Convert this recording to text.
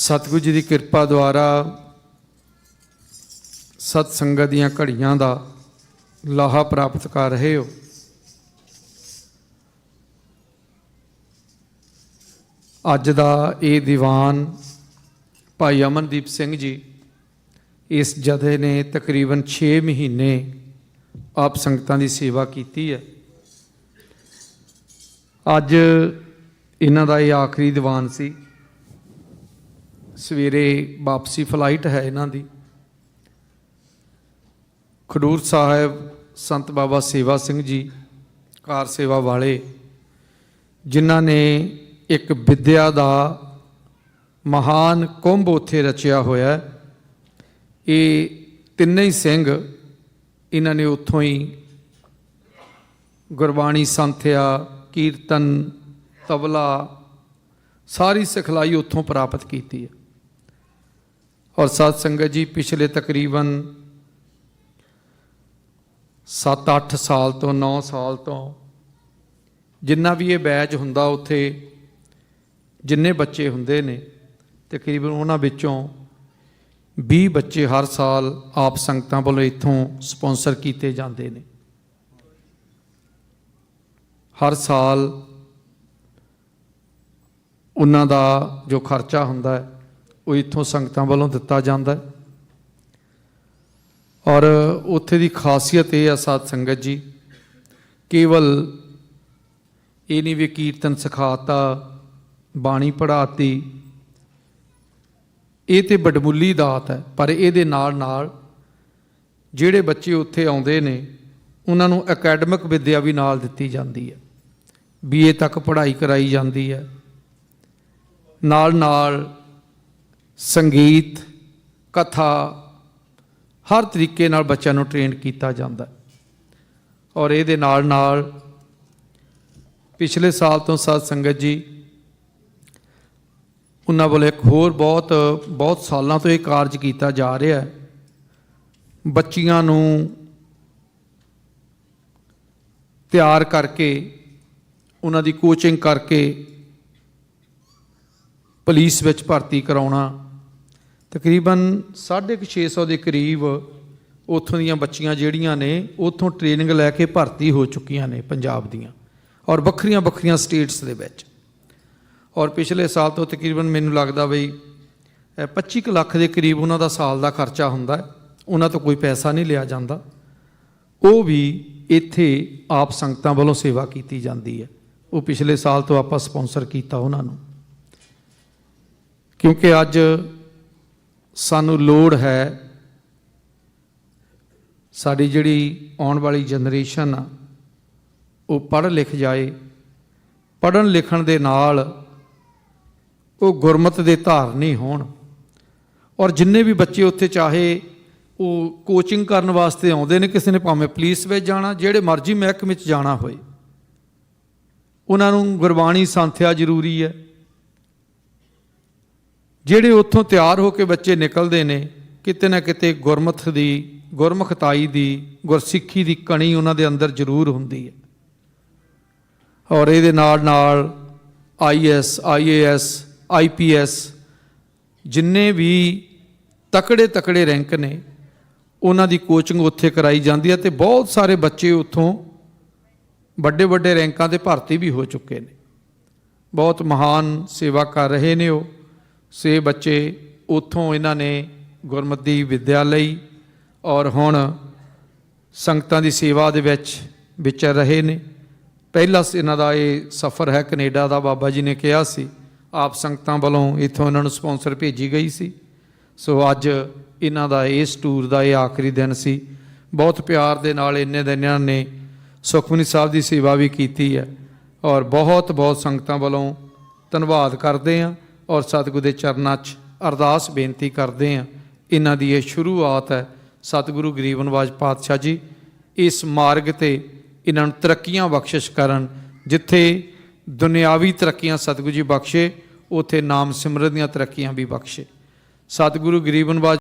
ਸਤਿਗੁਰੂ ਜੀ ਦੀ ਕਿਰਪਾ ਦੁਆਰਾ ਸਤ ਸੰਗਤ ਦੀਆਂ ਘੜੀਆਂ ਦਾ ਲਾਹਾ ਪ੍ਰਾਪਤ ਕਰ ਰਹੇ ਹੋ। ਅੱਜ ਦਾ ਇਹ ਦੀਵਾਨ ਭਾਈ ਅਮਨਦੀਪ ਸਿੰਘ ਜੀ ਇਸ ਜਥੇ ਨੇ ਤਕਰੀਬਨ 6 ਮਹੀਨੇ ਆਪ ਸੰਗਤਾਂ ਦੀ ਸੇਵਾ ਕੀਤੀ ਹੈ। ਅੱਜ ਇਹਨਾਂ ਦਾ ਇਹ ਆਖਰੀ ਦੀਵਾਨ ਸੀ। ਸਵੇਰੇ ਵਾਪਸੀ ਫਲਾਈਟ ਹੈ ਇਹਨਾਂ ਦੀ। ਖਡੂਰ ਸਾਹਿਬ ਸੰਤ ਬਾਬਾ ਸੇਵਾ ਸਿੰਘ ਜੀ, ਕਾਰ ਸੇਵਾ ਵਾਲੇ, ਜਿਨ੍ਹਾਂ ਨੇ ਇੱਕ ਵਿਦਿਆ ਦਾ ਮਹਾਨ ਕੁੰਭ ਉੱਥੇ ਰਚਿਆ ਹੋਇਆ ਇਹ ਤਿੰਨੇ ਹੀ ਸਿੰਘ ਇਹਨਾਂ ਨੇ ਉੱਥੋਂ ਹੀ ਗੁਰਬਾਣੀ ਸੰਥਿਆ, ਕੀਰਤਨ, ਤਬਲਾ, ਸਾਰੀ ਸਿਖਲਾਈ ਉੱਥੋਂ ਪ੍ਰਾਪਤ ਕੀਤੀ ਹੈ। ਔਰ ਸਾਧ ਸੰਗਤ ਜੀ, ਪਿਛਲੇ ਤਕਰੀਬਨ 7-8 ਸਾਲ ਤੋਂ 9 ਸਾਲ ਤੋਂ ਜਿੰਨਾ ਵੀ ਇਹ ਬੈਚ ਹੁੰਦਾ ਉੱਥੇ, ਜਿੰਨੇ ਬੱਚੇ ਹੁੰਦੇ ਨੇ, ਤਕਰੀਬਨ ਉਹਨਾਂ ਵਿੱਚੋਂ 20 ਬੱਚੇ ਹਰ ਸਾਲ ਆਪ ਸੰਗਤਾਂ ਵੱਲੋਂ ਇੱਥੋਂ ਸਪਾਂਸਰ ਕੀਤੇ ਜਾਂਦੇ ਨੇ। ਹਰ ਸਾਲ ਉਹਨਾਂ ਦਾ ਜੋ ਖਰਚਾ ਹੁੰਦਾ ਹੈ ਉਹ ਇੱਥੋਂ ਸੰਗਤਾਂ ਵੱਲੋਂ ਦਿੱਤਾ ਜਾਂਦਾ ਹੈ। ਔਰ ਉੱਥੇ ਦੀ ਖਾਸੀਅਤ ਇਹ ਆ ਸਾਧ ਸੰਗਤ ਜੀ, ਕੇਵਲ ਇਹ ਨਹੀਂ ਵੀ ਕੀਰਤਨ ਸਿਖਾਤਾ, ਬਾਣੀ ਪੜਾਤੀ ਇਹ ਤੇ ਬਡਮੁੱਲੀ ਦਾਤ ਹੈ, ਪਰ ਇਹਦੇ ਨਾਲ ਨਾਲ ਜਿਹੜੇ ਬੱਚੇ ਉੱਥੇ ਆਉਂਦੇ ਨੇ, ਉਹਨਾਂ ਨੂੰ ਅਕੈਡਮਿਕ ਵਿੱਦਿਆ ਵੀ ਨਾਲ ਦਿੱਤੀ ਜਾਂਦੀ ਹੈ। ਬੀਏ ਤੱਕ ਪੜ੍ਹਾਈ ਕਰਾਈ ਜਾਂਦੀ ਹੈ। ਨਾਲ ਨਾਲ ਸੰਗੀਤ, ਕਥਾ, ਹਰ ਤਰੀਕੇ ਨਾਲ ਬੱਚਿਆਂ ਨੂੰ ਟ੍ਰੇਨ ਕੀਤਾ ਜਾਂਦਾ ਔਰ ਇਹਦੇ ਨਾਲ ਨਾਲ ਪਿਛਲੇ ਸਾਲ ਤੋਂ ਸਾਧ ਸੰਗਤ ਜੀ, ਉਹਨਾਂ ਵੱਲੋਂ ਇੱਕ ਹੋਰ ਬਹੁਤ ਬਹੁਤ ਸਾਲਾਂ ਤੋਂ ਇਹ ਕਾਰਜ ਕੀਤਾ ਜਾ ਰਿਹਾ ਹੈ। ਬੱਚੀਆਂ ਨੂੰ ਤਿਆਰ ਕਰਕੇ, ਉਹਨਾਂ ਦੀ ਕੋਚਿੰਗ ਕਰਕੇ ਪੁਲਿਸ ਵਿੱਚ ਭਰਤੀ ਕਰਾਉਣਾ ਤਕਰੀਬਨ 650 ਦੇ ਕਰੀਬ ਉੱਥੋਂ ਦੀਆਂ ਬੱਚੀਆਂ ਜਿਹੜੀਆਂ ਨੇ ਉੱਥੋਂ ਟ੍ਰੇਨਿੰਗ ਲੈ ਕੇ ਭਰਤੀ ਹੋ ਚੁੱਕੀਆਂ ਨੇ ਪੰਜਾਬ ਦੀਆਂ ਔਰ ਵੱਖਰੀਆਂ ਵੱਖਰੀਆਂ ਸਟੇਟਸ ਦੇ ਵਿੱਚ। ਔਰ ਪਿਛਲੇ ਸਾਲ ਤੋਂ ਤਕਰੀਬਨ ਮੈਨੂੰ ਲੱਗਦਾ ਬਈ ਅ, 25 ਕੁ ਲੱਖ ਦੇ ਕਰੀਬ ਉਹਨਾਂ ਦਾ ਸਾਲ ਦਾ ਖਰਚਾ ਹੁੰਦਾ ਹੈ ਉਹਨਾਂ ਤੋਂ ਕੋਈ ਪੈਸਾ ਨਹੀਂ ਲਿਆ ਜਾਂਦਾ। ਉਹ ਵੀ ਇੱਥੇ ਆਪ ਸੰਗਤਾਂ ਵੱਲੋਂ ਸੇਵਾ ਕੀਤੀ ਜਾਂਦੀ ਹੈ। ਉਹ ਪਿਛਲੇ ਸਾਲ ਤੋਂ ਆਪਾਂ ਸਪਾਂਸਰ ਕੀਤਾ ਉਹਨਾਂ ਨੂੰ। ਕਿਉਂਕਿ ਅੱਜ ਸਾਨੂੰ ਲੋੜ ਹੈ ਸਾਡੀ ਜਿਹੜੀ ਆਉਣ ਵਾਲੀ ਜਨਰੇਸ਼ਨ ਆ, ਉਹ ਪੜ੍ਹ ਲਿਖ ਜਾਏ, ਪੜ੍ਹਨ ਲਿਖਣ ਦੇ ਨਾਲ ਉਹ ਗੁਰਮਤ ਦੇ ਧਾਰਨੀ ਹੋਣ। ਔਰ ਜਿੰਨੇ ਵੀ ਬੱਚੇ ਉੱਥੇ ਚਾਹੇ ਉਹ ਕੋਚਿੰਗ ਕਰਨ ਵਾਸਤੇ ਆਉਂਦੇ ਨੇ, ਕਿਸੇ ਨੇ ਭਾਵੇਂ ਪੁਲਿਸ ਵਿੱਚ ਜਾਣਾ, ਜਿਹੜੇ ਮਰਜ਼ੀ ਮਹਿਕਮੇ ਵਿੱਚ ਜਾਣਾ ਹੋਏ, ਉਹਨਾਂ ਨੂੰ ਗੁਰਬਾਣੀ ਸੰਥਿਆ ਜ਼ਰੂਰੀ ਹੈ। ਜਿਹੜੇ ਉੱਥੋਂ ਤਿਆਰ ਹੋ ਕੇ ਬੱਚੇ ਨਿਕਲਦੇ ਨੇ, ਕਿਤੇ ਨਾ ਕਿਤੇ ਗੁਰਮਤ ਦੀ, ਗੁਰਮੁਖਤਾਈ ਦੀ, ਗੁਰਸਿੱਖੀ ਦੀ ਕਣੀ ਉਹਨਾਂ ਦੇ ਅੰਦਰ ਜ਼ਰੂਰ ਹੁੰਦੀ ਹੈ। ਔਰ ਇਹਦੇ ਨਾਲ ਨਾਲ ਆਈਐਸ ਆਈਏਐਸ ਆਈਪੀਐਸ ਜਿੰਨੇ ਵੀ ਤਕੜੇ ਤਕੜੇ ਰੈਂਕ ਨੇ, ਉਹਨਾਂ ਦੀ ਕੋਚਿੰਗ ਉੱਥੇ ਕਰਾਈ ਜਾਂਦੀ ਹੈ ਤੇ ਬਹੁਤ ਸਾਰੇ ਬੱਚੇ ਉੱਥੋਂ ਵੱਡੇ ਵੱਡੇ ਰੈਂਕਾਂ ਤੇ ਭਰਤੀ ਵੀ ਹੋ ਚੁੱਕੇ ਨੇ। ਬਹੁਤ ਮਹਾਨ ਸੇਵਾ ਕਰ ਰਹੇ ਨੇ ਉਹ। ਸੇ ਬੱਚੇ ਉੱਥੋਂ ਇਹਨਾਂ ਨੇ ਗੁਰਮਤੀ ਵਿਦਿਆ ਲਈ ਔਰ ਹੁਣ ਸੰਗਤਾਂ ਦੀ ਸੇਵਾ ਦੇ ਵਿੱਚ ਵਿਚਰ ਰਹੇ ਨੇ। ਪਹਿਲਾ ਸ- ਇਹਨਾਂ ਦਾ ਇਹ ਸਫ਼ਰ ਹੈ ਕੈਨੇਡਾ ਦਾ, ਬਾਬਾ ਜੀ ਨੇ ਕਿਹਾ ਸੀ, ਆਪ ਸੰਗਤਾਂ ਵੱਲੋਂ ਇੱਥੋਂ ਇਹਨਾਂ ਨੂੰ ਸਪਾਂਸਰ ਭੇਜੀ ਗਈ ਸੀ। ਸੋ ਅੱਜ ਇਹਨਾਂ ਦਾ ਇਸ ਟੂਰ ਦਾ ਇਹ ਆਖਰੀ ਦਿਨ ਸੀ। ਬਹੁਤ ਪਿਆਰ ਦੇ ਨਾਲ ਇੰਨੇ ਦਿਨ ਇਹਨਾਂ ਨੇ ਸੁਖਮਨੀ ਸਾਹਿਬ ਦੀ ਸੇਵਾ ਵੀ ਕੀਤੀ ਹੈ ਔਰ ਬਹੁਤ ਬਹੁਤ ਸੰਗਤਾਂ ਵੱਲੋਂ ਧੰਨਵਾਦ ਕਰਦੇ ਹਾਂ। ਔਰ ਸਤਿਗੁਰੂ ਦੇ ਚਰਨਾਂ 'ਚ ਅਰਦਾਸ ਬੇਨਤੀ ਕਰਦੇ ਹਾਂ। ਇਹਨਾਂ ਦੀ ਇਹ ਸ਼ੁਰੂਆਤ ਹੈ ਸਤਿਗੁਰੂ ਗਰੀਬ ਨਿਵਾਜ ਪਾਤਸ਼ਾਹ ਜੀ। ਇਸ ਮਾਰਗ ਤੇ ਇਹਨਾਂ ਨੂੰ ਤਰੱਕੀਆਂ ਬਖਸ਼ਿਸ਼ ਕਰਨ, ਜਿੱਥੇ ਦੁਨਿਆਵੀ ਤਰੱਕੀਆਂ ਸਤਿਗੁਰੂ ਜੀ ਬਖਸ਼ੇ, ਉਥੇ ਨਾਮ ਸਿਮਰਨ ਦੀਆਂ ਤਰੱਕੀਆਂ ਵੀ ਬਖਸ਼ੇ। ਸਤਿਗੁਰੂ ਗਰੀਬ ਨਿਵਾਜ